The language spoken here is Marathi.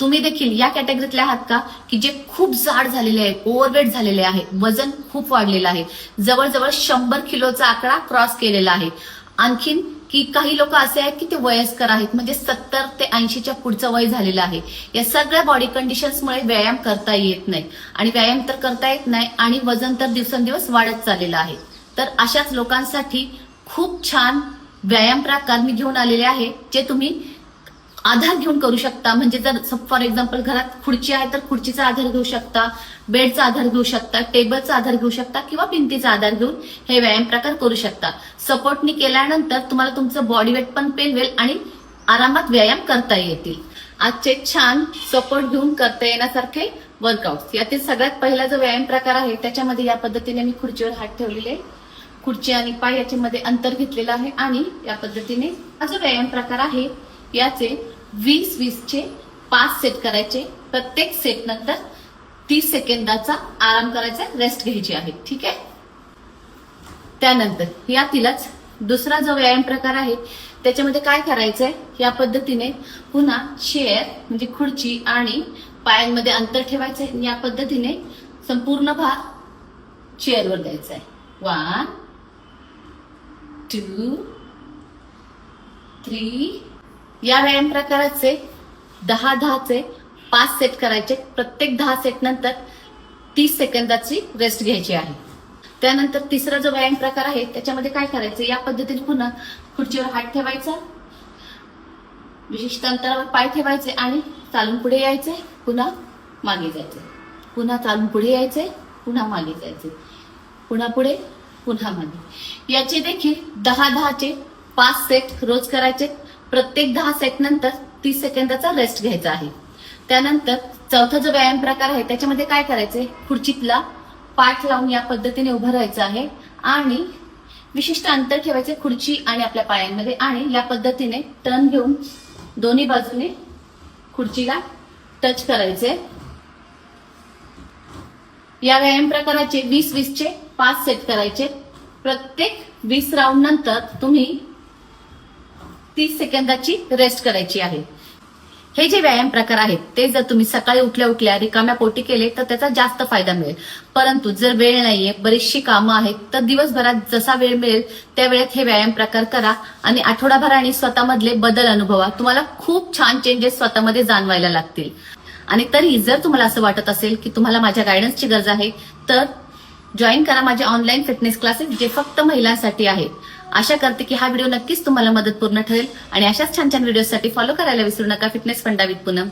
तुम्ही देखील या कॅटेगरीतले आहात का? की जे खूप जाड झालेले आहेत ओव्हरवेट झालेले आहे वजन खूप वाढलेलं आहे. जवळजवळ शंभर किलोचा आकडा क्रॉस केलेला आहे. आणखीन की काही लोक असे आहेत की ते वयस्कर आहेत म्हणजे सत्तर ते ऐंशीच्या पुढचं वय झालेलं आहे. या सगळ्या बॉडी कंडिशन्समुळे व्यायाम करता येत नाही. आणि व्यायाम तर करता येत नाही आणि वजन तर दिवसेंदिवस वाढत चाललेलं आहे. तर अशाच लोकांसाठी खूप छान व्यायाम प्रकार मी घेऊन आलेले आहे जे तुम्ही आधार घेऊन करू शकता. म्हणजे जर फॉर एक्झाम्पल घरात खुर्ची आहे तर खुर्चीचा आधार घेऊ शकता बेडचा आधार घेऊ शकता टेबलचा आधार घेऊ शकता किंवा भिंतीचा आधार घेऊन हे व्यायाम प्रकार करू शकता. सपोर्टनी केल्यानंतर तुम्हाला तुमचं बॉडी वेट पण पेलवेल आणि आरामात व्यायाम करता येतील. आजचे छान सपोर्ट घेऊन करता येण्यासारखे वर्कआउट यातील सगळ्यात पहिला जो व्यायाम प्रकार आहे त्याच्यामध्ये या पद्धतीने मी खुर्चीवर हात ठेवलेले खुर्ची आणि पाय याच्यामध्ये अंतर घेतलेलं आहे आणि या पद्धतीने हा जो व्यायाम प्रकार आहे याचे वीस वीसचे पाच सेट करायचे. प्रत्येक सेट नंतर तीस सेकंदाचा आराम करायचा रेस्ट घ्यायची आहे. ठीक आहे? त्यानंतर यातीलच दुसरा जो व्यायाम प्रकार आहे त्याच्यामध्ये काय करायचंय? या पद्धतीने पुन्हा शेअर म्हणजे खुर्ची आणि पायांमध्ये अंतर ठेवायचंय. आणि या पद्धतीने संपूर्ण भार चेअरवर द्यायचा आहे वन टू थ्री या व्यायाम प्रकाराचे दहा दहाचे पाच सेट करायचे. प्रत्येक दहा सेट नंतर तीस सेकंदाची रेस्ट घ्यायची आहे. त्यानंतर तिसरा जो व्यायाम प्रकार आहे त्याच्यामध्ये काय करायचं? या पद्धतीने पुन्हा खुर्चीवर हात ठेवायचा. विशिष्ट अंतरावर पाय ठेवायचे आणि चालून पुढे यायचे पुन्हा मागे जायचे. पुन्हा चालून पुढे यायचे पुन्हा मागे जायचे. पुन्हा पुढे पुन्हा मागे. याचे देखील दहा दहाचे पाच सेट रोज करायचे. प्रत्येक दहा सेट नंतर तीस सेकंदाचा रेस्ट घ्यायचा आहे. त्यानंतर चौथा जो व्यायाम प्रकार आहे त्याच्यामध्ये काय करायचंय? खुर्चीतला पाठ लावून या पद्धतीने उभं राहायचं आहे आणि विशिष्ट अंतर ठेवायचे खुर्ची आणि आपल्या पायांमध्ये आणि या पद्धतीने टर्न घेऊन दोन्ही बाजूने खुर्चीला टच करायचे. या व्यायाम प्रकाराचे वीस वीसचे पाच सेट करायचे. प्रत्येक वीस राऊंड नंतर तुम्ही तीस सेकंदाची रेस्ट करायची आहे. हे जे व्यायाम प्रकार आहेत ते जर तुम्ही सकाळी उठल्या उठल्या रिकाम्या पोटी केले तर त्याचा जास्त फायदा मिळेल. परंतु जर वेळ नाहीये बरीचशी कामं आहेत तर दिवसभरात जसा वेळ मिळेल त्या वेळेत हे व्यायाम प्रकार करा आणि आठवडाभराने स्वतःमधले बदल अनुभवा. तुम्हाला खूप छान चेंजेस स्वतःमध्ये जाणवायला लागतील. आणि तरी जर तुम्हाला असं वाटत असेल की तुम्हाला माझ्या गायडन्सची गरज आहे तर जॉईन करा माझे ऑनलाईन फिटनेस क्लासेस जे फक्त महिलांसाठी आहेत. आशा करते की हा व्हिडिओ नक्कीच तुम्हाला मदतपूर्ण ठरेल. आणि अशाच छान छान व्हिडिओसाठी फॉलो करायला विसरू नका. फिटनेस फंडा विथ पूनम